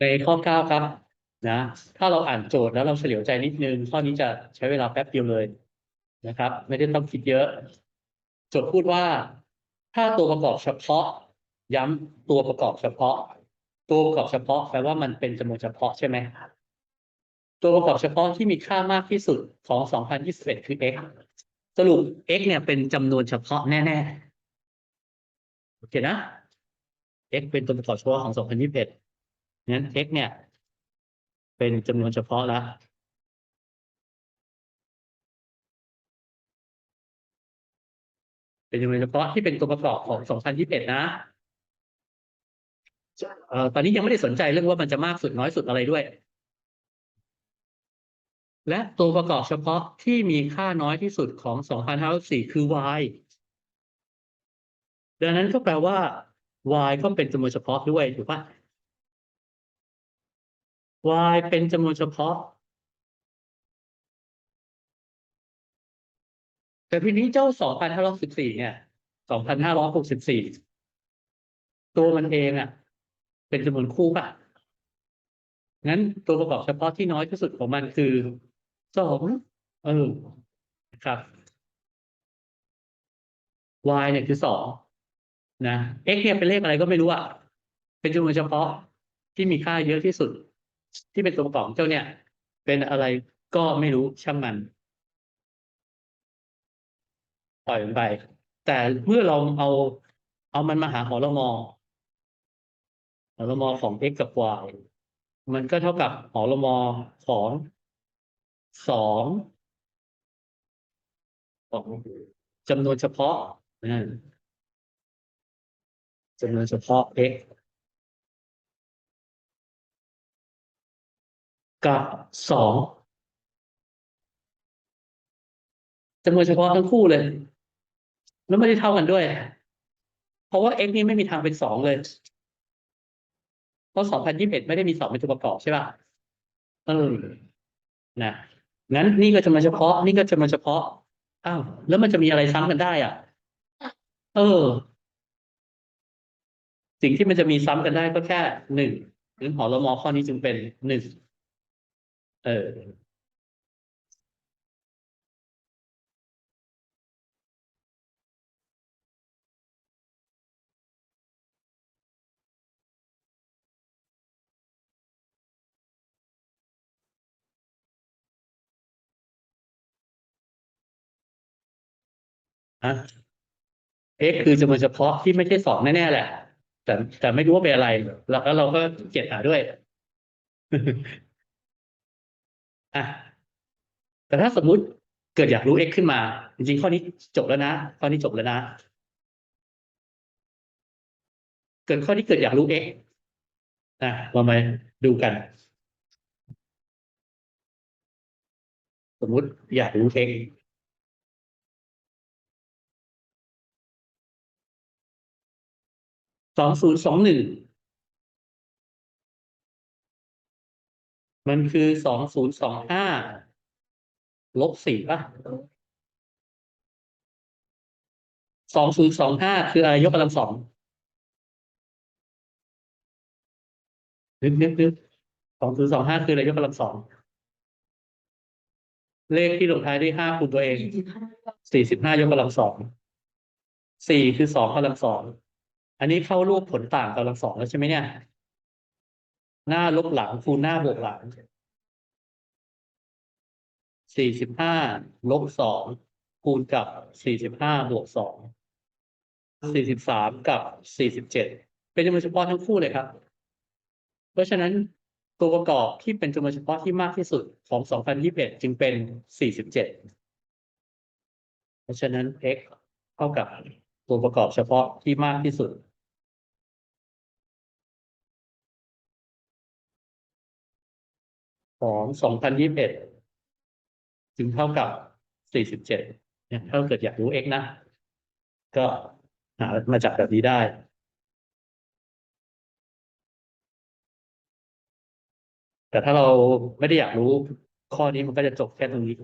ในข้อเก้าครับนะถ้าเราอ่านโจทย์แล้วเราเฉลียวใจนิดนึงข้อนี้จะใช้เวลาแป๊บเดียวเลยนะครับ ไม่ได้ต้องคิดเยอะ โจทย์พูดว่า ถ้าตัวประกอบเฉพาะ ย้ำตัวประกอบเฉพาะ ตัวประกอบเฉพาะแปลว่ามันเป็นจำนวนเฉพาะใช่ไหมตัวประกอบเฉพาะที่มีค่ามากที่สุดของ 2021 คือ x สรุป x เนี่ยเป็นจำนวนเฉพาะแน่ๆโอเคนะ x เป็นตัวประกอบเฉพาะของ 2021 งั้น x เนี่ย เป็นจำนวนเฉพาะแล้วเป็นจำนวนเฉพาะที่เป็นตัวประกอบของ 2021 นะเอ่อตอนนี้ยังไม่ได้สนใจเรื่องว่ามันจะมากสุดน้อยสุดอะไรด้วย และตัวประกอบเฉพาะที่มีค่าน้อยที่สุดของ2054คือ y ดังนั้นก็แปลว่า y ก็เป็นจำนวนเฉพาะด้วยถูกปะ y เป็นจำนวนเฉพาะ แต่ทีนี้เจ้า 2,514เนี่ย 2,564 ตัวมันเองอะ เป็นจำนวนคู่ป่ะ งั้นตัวประกอบเฉพาะที่น้อยที่สุดของมันคือสองเออครับ y เนี่ยคือสองนะ x เนี่ยเป็นเลขอะไรก็ไม่รู้อะ เป็นจำนวนเฉพาะที่มีค่าเยอะที่สุด ที่เป็นตัวประกอบของเจ้าเนี่ย เป็นอะไรก็ไม่รู้ช่างมัน ปล่อยมันไป แต่เมื่อเราเอา เอามันมาหาหอรมอหอรมอของ x กับ y มันก็เท่ากับหอรมอของสองของจำนวนเฉพาะจำนวนเฉพาะ x กับสองจำนวนเฉพาะทั้งคู่เลย แล้วไม่ได้เท่ากันด้วย เพราะว่า x นี่ไม่มีทางเป็นสองเลย เพราะ2021ไม่ได้มีสองเป็นตัวประกอบใช่ป่ะเออนะงั้นนี่ก็จะมาเฉพาะ นี่ก็จะมาเฉพาะอ้าวแล้วมันจะมีอะไรซ้ำกันได้อะ เออ สิ่งที่มันจะมีซ้ำกันได้ก็แค่หนึ่งหรือหอรมอข้อนี้จึงเป็นหนึ่ง เออ ฮะ x คือจำนวนเฉพาะที่ไม่ใช่สองแน่ๆแหละ แต่แต่ไม่รู้ว่าเป็นอะไร แล้วแล้วเราก็เกียดหาด้วย อะแต่ถ้าสมมุติเกิดอยากรู้ x ขึ้นมา จริงๆ ข้อนี้จบแล้วนะ ข้อนี้จบแล้วนะ เกิดข้อนี้เกิดอยากรู้ x อะเรามาดูกัน สมมุติอยากรู้ x สองศูนย์สองหนึ่ง มันคือสองศูนย์สองห้าลบสี่ป่ะสองศูนย์สองห้าคืออะไรยกกำลังสองนึกนึกนึกสองศูนย์สองห้าคืออะไรยกกำลังสองเลขที่ลงท้ายด้วยห้าคูณตัวเองสี่สิบห้ายกกำลังสองสี่คือสองกำลังสองอันนี้เข้ารูปผลต่างกำลังสองแล้วใช่ไหมเนี่ย หน้าลบหลังคูณหน้าบวกหลังสี่สิบห้าลบสองคูณกับสี่สิบห้าบวกสองสี่สิบสามกับสี่สิบเจ็ดเป็นจำนวนเฉพาะทั้งคู่เลยครับ เพราะฉะนั้นตัวประกอบที่เป็นจำนวนเฉพาะที่มากที่สุดของสองพันยี่สิบเอ็ดจึงเป็นสี่สิบเจ็ดเพราะฉะนั้น x เท่ากับตัวประกอบเฉพาะที่มากที่สุด ของสองพันยี่สิบเอ็ดจึงเท่ากับสี่สิบเจ็ดเนี่ยถ้าเกิดอยากรู้ x นะ ก็หามาจากแบบนี้ได้ แต่ถ้าเราไม่ได้อยากรู้ข้อนี้มันก็จะจบแค่ตรงนี้